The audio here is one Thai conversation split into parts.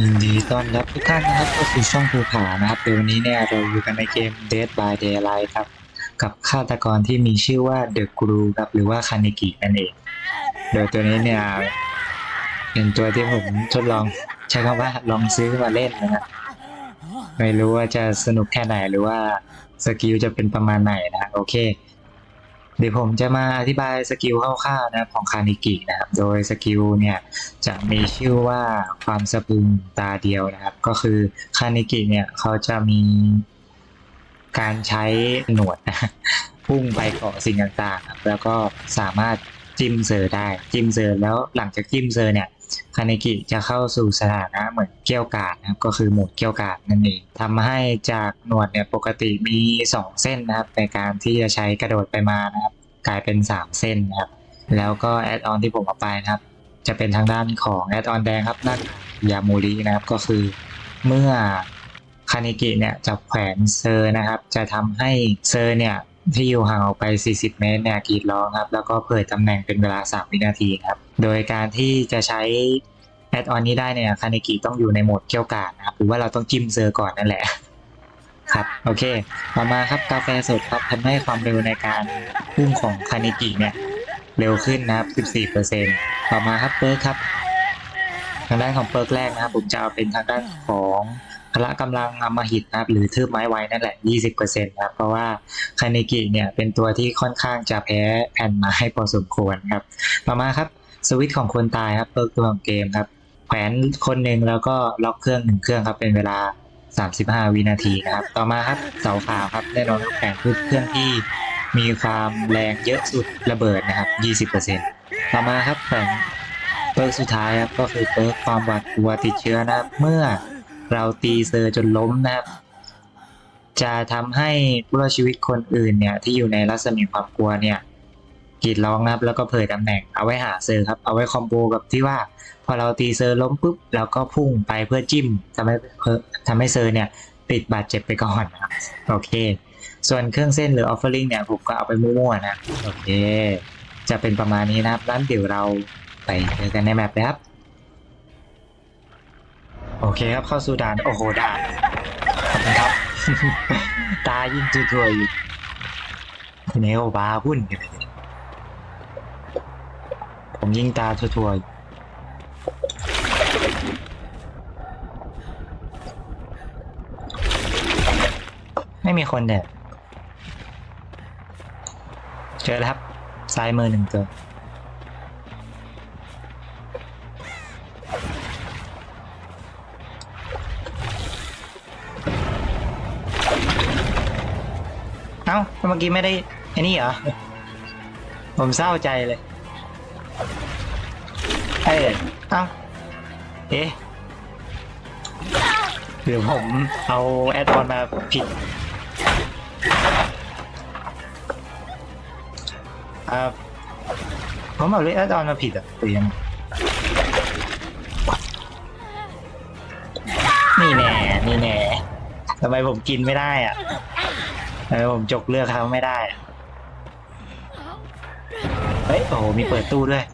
ยินดีต้อนรับทุกท่านนะครับเข้าสู่ช่องภูผานะครับเดี๋ยววันนี้เนี่ยเราอยู่กันในเกม Dead by Daylight ครับ กับฆาตกรที่มีชื่อว่า The Guru ครับหรือว่าคานิกินั่นเอง โดยตัวนี้เนี่ยเป็นตัวที่ผมทดลองใช้คำว่าลองซื้อมาเล่นนะครับไม่รู้ว่าจะสนุกแค่ไหนหรือว่าสกิลจะเป็นประมาณไหนนะโอเค เดี๋ยวผมจะมาอธิบายสกิลคร่าวๆนะครับของคานิกินะครับ โดยสกิลเนี่ยจะมีชื่อว่าความสะพึงตาเดียวนะครับ ก็คือคานิกิเนี่ยเขาจะมีการใช้หนวดพุ่งไปเกาะสิ่งต่างๆ แล้วก็สามารถจิ้มเซอร์ได้ จิ้มเซอร์แล้วหลังจากจิ้มเซอร์เนี่ย คานิกิจะเข้าสู่สถานะเหมือนเกี้ยวกาดนะครับก็คือหมดเกี้ยวกาดนั่นเองทำให้จากหนวดเนี่ยปกติมี 2 เส้นนะครับในการที่จะใช้กระโดดไปมานะครับกลายเป็น 3 เส้นนะครับแล้วก็แอดออนที่ผมเอาไปนะครับ จะเป็นทางด้านของแอดออนแดงครับนั่นยามูรินะครับก็คือเมื่อคานิกิเนี่ยจับแขวนเซอร์นะครับ จะทำให้เซอร์เนี่ย ที่อยู่ห่างออกไป 40 เมตรเนี่ยกรีดร้องครับ แล้วก็เผยตำแหน่งเป็นเวลา 3 วินาทีครับ โดยการที่จะใช้แอดออนนี้ได้เนี่ยคานิกิต้องอยู่ในโหมดเกี่ยวกาดนะครับ หรือว่าเราต้องจิ้มเซอร์ก่อนนั่นแหละครับโอเค ต่อมาครับกาแฟสดครับทำให้ความเร็วในการพุ่งของคานิกิเนี่ยเร็วขึ้นนะครับ14%ต่อมาครับเปิร์คครับ ทางด้านของเปิร์กแรกนะครับ ผมจะเอาเป็นทางด้านของ ละกำลังอมหิตนะครับ หรือทืบไม้ไว้นั่นแหละ 20%นะครับ เพราะว่าคานิกิเนี่ยเป็นตัวที่ค่อนข้างจะแพ้แผ่นไม้พอสมควรครับ ต่อมาครับสวิตของคนตายครับเปิร์กตัวของเกมครับแขวนคนหนึ่งแล้วก็ล็อกเครื่องหนึ่งเครื่องครับเป็นเวลา 35 วินาทีนะครับ ต่อมาครับเสาขาวครับแน่นอนครับแขวนคือเครื่องที่มีความแรงเยอะสุดระเบิดนะครับ 20%ต่อมาครับแขวนเปิร์กสุดท้ายครับก็คือเปิร์กความหวาดกลัวติดเชื้อนะครับเมื่อ เราตีเซอร์จนล้มนะครับ จะทำให้ผู้รอดชีวิตคนอื่นเนี่ยที่อยู่ในรัศมีความกลัวเนี่ยกรีดร้องนะครับ แล้วก็เผยตำแหน่งเอาไว้หาเซอร์ครับ เอาไว้คอมโบกับที่ว่า พอเราตีเซอร์ล้มปุ๊บเราก็พุ่งไปเพื่อจิ้มทำให้ทำให้เซอร์เนี่ยติดบาดเจ็บไปก่อนนะครับโอเค ส่วนเครื่องเส้นหรือออฟเฟอร์ลิงเนี่ยผมก็เอาไปมั่วๆนะโอเค จะเป็นประมาณนี้นะครับนั้นเดี๋ยวเราไปเจอกันในแมปเลยครับ โอเคครับเข้าสู่ด่าน โอ้โหด่านขอบคุณครับ ตายิ่งทั่วๆอยู่เนโอบาหุ้นกันเลยผมยิ่งตาทัวๆอยู่ไม่มีคนเนี่ยเจอแล้วครับซ้ายมือหนึ่งตัวเอ้ เมื่อกี้ไม่ได้ไอ้นี่เหรอ ผมเศร้าใจเลยเอ้ยเอ้าเอ๊ะหรือผมเอาแอดออนมาผิดอ่าผมเอาแอดออนมาผิดอะหรือยังไงนี่แน่ นี่แน่ทำไมผมกินไม่ได้อะ เออผมจกเลือกเขาไม่ได้ เฮ้ย โอ้โห มีเปิดตู้ด้วย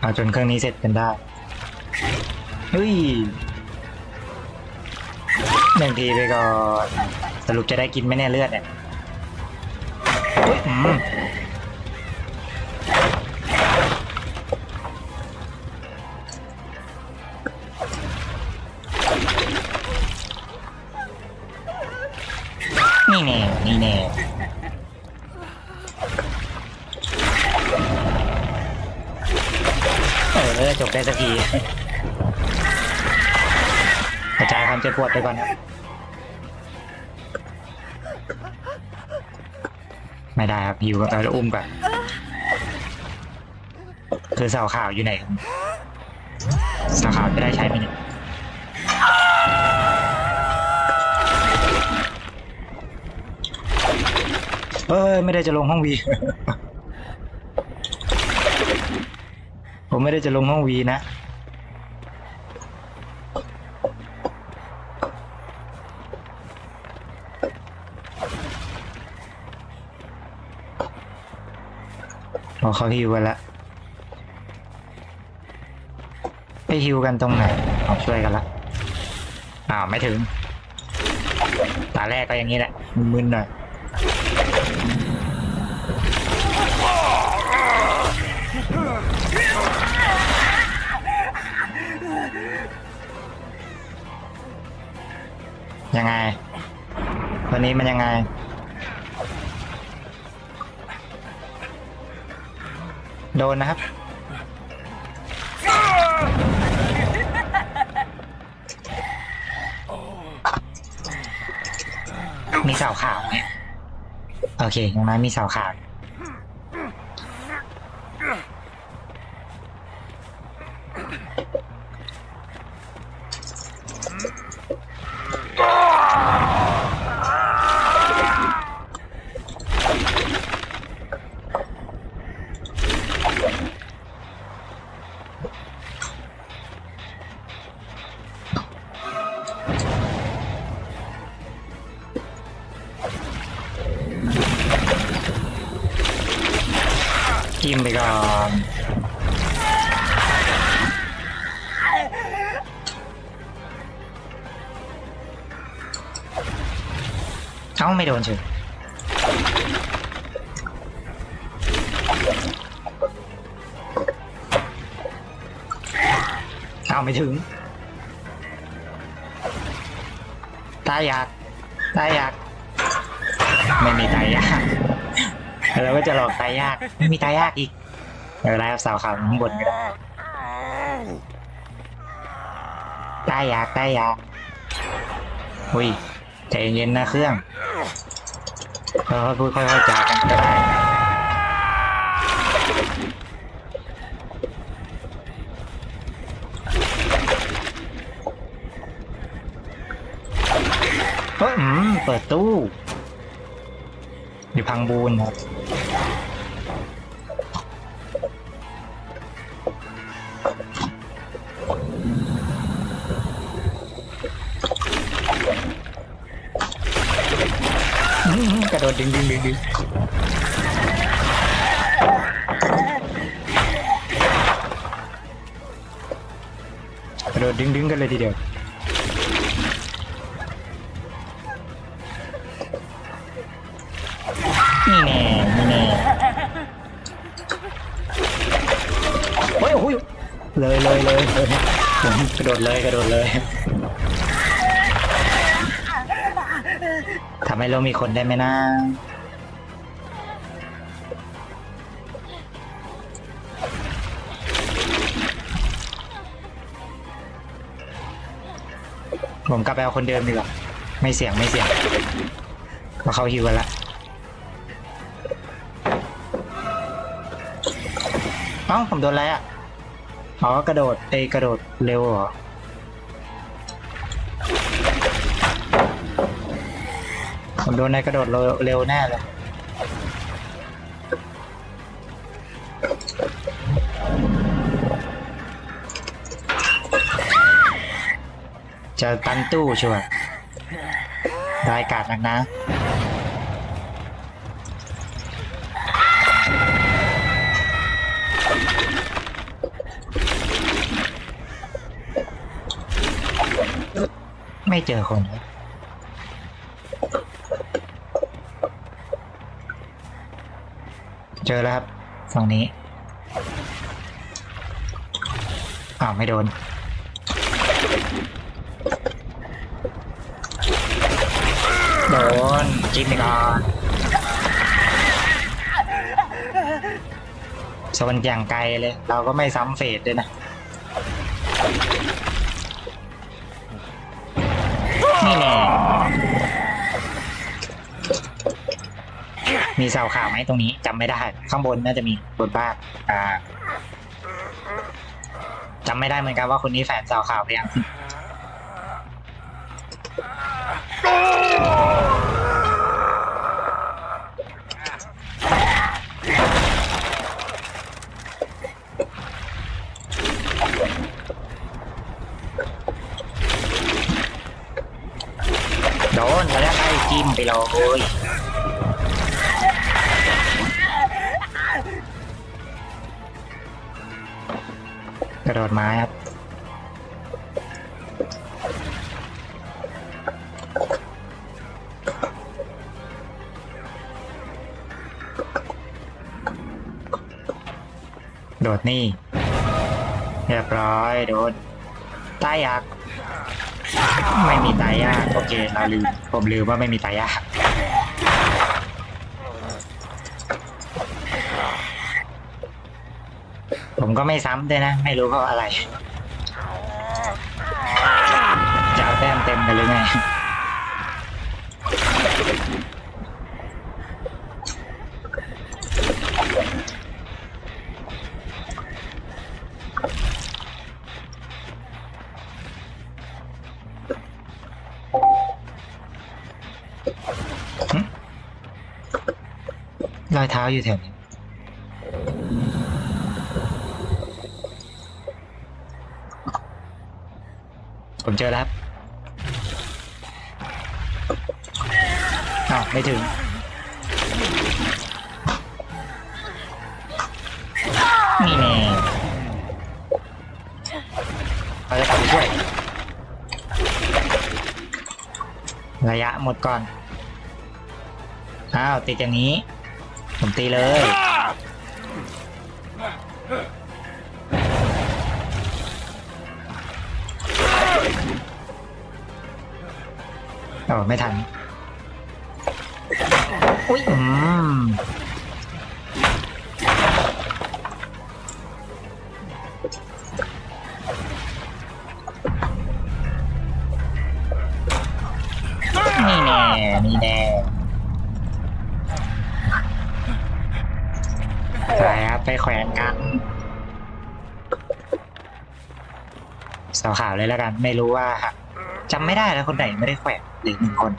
เอาจนเครื่องนี้เสร็จกันได้ เฮ้ยหนึ่งทีไปก่อน สรุปจะได้กินไหมเนี่ยเลือดเนี่ย จบได้สักทีกระจายความเจ็บปวดไปก่อน ไม่ได้ครับหิวเอออุ้มก่อนคือเสาข่าวอยู่ไหนสาข่าวจะได้ใช้ไหมเนี่ยเอ้ย ไม่ได้จะลงห้องวี ผมไม่ได้จะลงห้องวีนะ พอเขาฮิวไปนละไปฮิวกันตรงไหนเอาช่วยกันละอ้าวไม่ถึง ตาแรกก็อย่างนี้แหละมึนๆหน่อย ยังไง วันนี้มันยังไง โดนนะครับ มีเสาขาวไหมโอเคอย่างน้อยมีเสาขาว เอ้าไม่โดนเฉยเอ้าไม่ถึง ตายอยาก ตายอยาก ไม่มีตายยากแล้วก็จะหลอกตายยาก ไม่มีตายยากอีกเออไล่สาวขาวข้างบนก็ได้ ตายยาก ตายยาก อุ้ยใจเย็นนะเครื่อง ค่อยๆพูดค่อยๆจากันก็ได้เฮ้ยอืมเปิดตู้ อยู่พังบูนครับ ดดดึงดึงดึงดึงกระโดดดึงดึงกันเลยทีเดียวนี่แน่นี่แน่โอ้ยโอ้ยเลยเลยเลยเลยผมกระโดดเลยกระโดดเลย ทำให้เรามีคนได้ไหมนะผมกลับไปเอาคนเดิมดีกว่าไม่เสี่ยงไม่เสี่ยงเพราะเขาฮิวกันละเอ้าผมโดนอะไรอะอ๋อกระโดดเอกระโดดเร็วเหรอ ผมโดนในกระโดดเร็วแน่เลยจะตันตู้ชัวร์ได้การ์ดนักนะไม่เจอคนเลย เจอแล้วครับฝั่งนี้อ้าวไม่โดน โดนจิ้มไปก่อนโซนอย่างไกลเลย เราก็ไม่ซ้ำเฟสด้วยนะ นี่แน่มีเสาขาวไหมตรงนี้ำไม่ได้ ข้างบนน่าจะมีบนบ้านอ่าจำไม่ได้เหมือนกันว่าคนนี้แฟนสาวขาวหรือยังโดนระยะใกล้จิ้มไปเลย ดดไม้ครับโดดนี่ เรียบร้อยโดนตายยักไม่มีตายยาก โอเค เราลืมผมลืมว่าไม่มีตายยาก ผมก็ไม่ซ้ำด้วยนะ ไม่รู้เพราะอะไร จะเอาแต้มเต็มกันหรือไงรอยเท้าอยู่แถวนี้ เจอแล้วครับอ้าวไม่ถึง นี่แน่เราจะกลับไปช่วย ระยะหมดก่อน อ้าว ติดอย่างนี้ ผมตีเลย โอ้ไม่ทัน อุ้ยอืมนี่แน่นี่แน่ไปครับ ไปแขวนกันสาวขาวเลยแล้วกัน ไม่รู้ว่า จำไม่ได้แล้วคนไหนไม่ได้แขวนหรือหนึ่งคน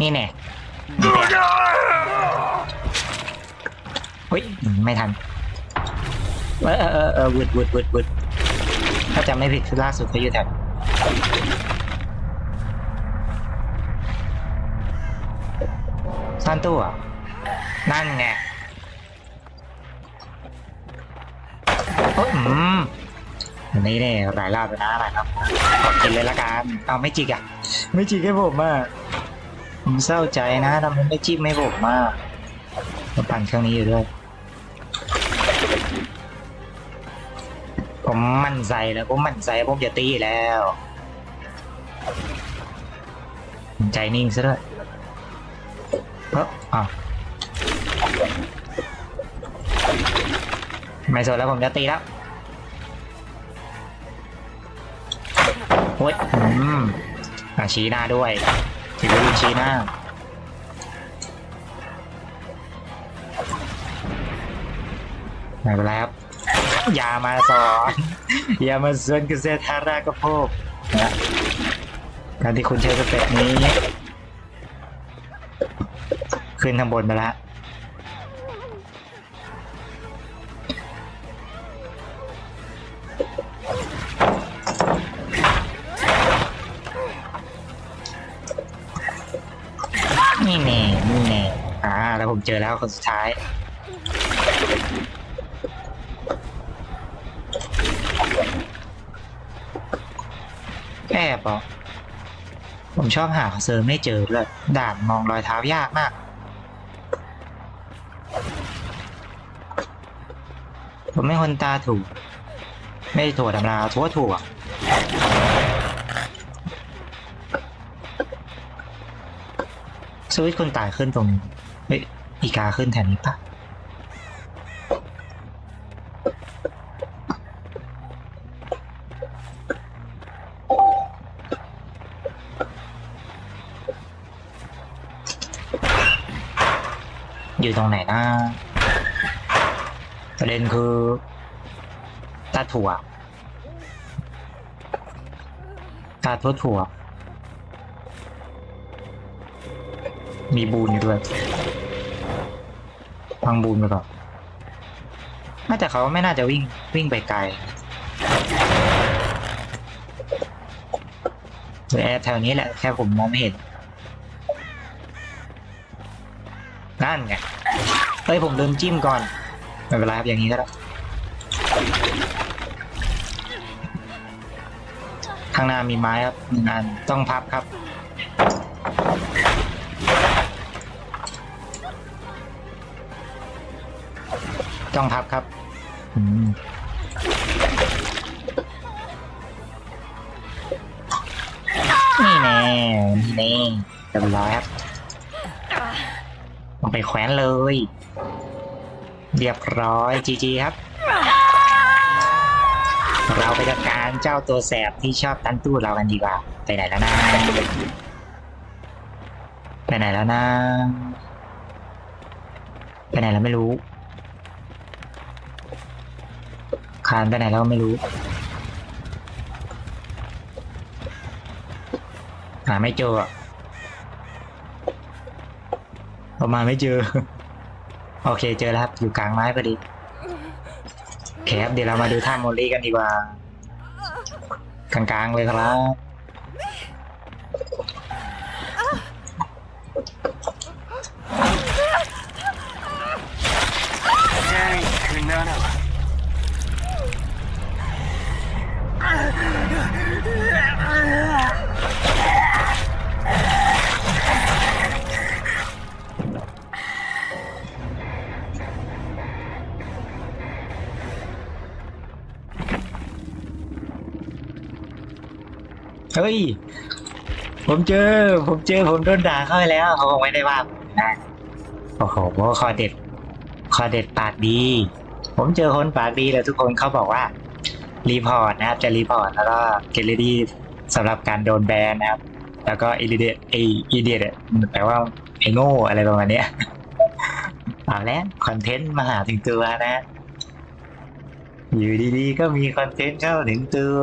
นี่แน่นี่แน่เฮ้ยไม่ทัน เออเออเออเออวืดวืดวืดวืดถ้าจำไม่ผิดคือล่าสุดเขาอยู่แถวซ่อนตู้เหรอนั่นไง อันนี้เนี่ยหลายรอบแล้วนะหลายรอบขอกินเลยละกันเอาไม่จิกอะ ไม่จิกให้ผมอะผมเศร้าใจนะทำไมไม่จิ้มให้ผมมากมาปั่นเครื่องนี้อยู่ด้วย ผมมั่นใจแล้วผมมั่นใจผมจะตีแล้ว ใจนิ่งซะด้วยเอ้ออ้าวไม่สนแล้วผมจะตีแล้ว โอ้ยอืมอะชี้หน้าด้วยถือว่าชี้หน้าไม่เป็นไรครับอย่ามาสอนอย่ามาสอนเกษตรธารากระโพกนะการที่คุณใช้สเต็ปนี้ ขึ้นข้างบนไปแล้ว ผมเจอแล้วคนสุดท้าย แอบเหรอผมชอบหาเซอร์ไม่เจอเลยด่านมองรอยเท้ายากมากผมไม่คนตาถูก ไม่ถั่วธรรมดาถั่วถั่วสวิตคนตายขึ้นตรงนี้เฮ้ย อีกาขึ้นแถวนี้ปะอยู่ตรงไหนนะประเด็นคือตาถั่วตาทั่วถั่ว มีบูนอยู่ด้วย ฟังบูนไปก่อนน่าจะเขาไม่น่าจะวิ่งวิ่งไปไกลหรือแอบแถวนี้แหละแค่ผมมองไม่เห็น นั่นไง เฮ้ยผมลืมจิ้มก่อน ไม่เป็นไรครับอย่างนี้ก็ได้ ข้างหน้ามีไม้ครับหนึ่งอันต้องพับครับ ต้องพับครับอืมนี่แน่นี่แน่เรียบร้อยครับลงไปแขวนเลย เรียบร้อยจีจีครับ เราไปจัดการเจ้าตัวแสบที่ชอบตันตู้เรากันดีกว่า ไปไหนแล้วนะไปไหนแล้วนะ ไปไหนแล้วไม่รู้ คานไปไหนแล้วไม่รู้ หาไม่เจออะประมาณไม่เจอ โอเคเจอแล้วครับ อยู่กลางไม้พอดีโอเคครับเดี๋ยวเรามาดูท่าโมลี่กันดีกว่า กลางๆเลยครับ เฮ้ย ผมเจอ ผมเจอ ผมโดนด่าเข้าไปแล้ว เขาคงไม่ได้ว่าผมนะ โอ้โหคอเด็ด คอเด็ดปากดี ผมเจอคนปากดีเลยทุกคนเขาบอกว่า รีพอร์ตนะครับ จะรีพอร์ตแล้วก็เกลดี้สำหรับการโดนแบนนะครับ แล้วก็อีเดียไออีเดียแปลว่าไอโง่อะไรประมาณเนี้ยเอาแล้วคอนเทนต์มาหาถึงตัวนะ อยู่ดีๆ ก็มีคอนเทนต์เข้าถึงตัว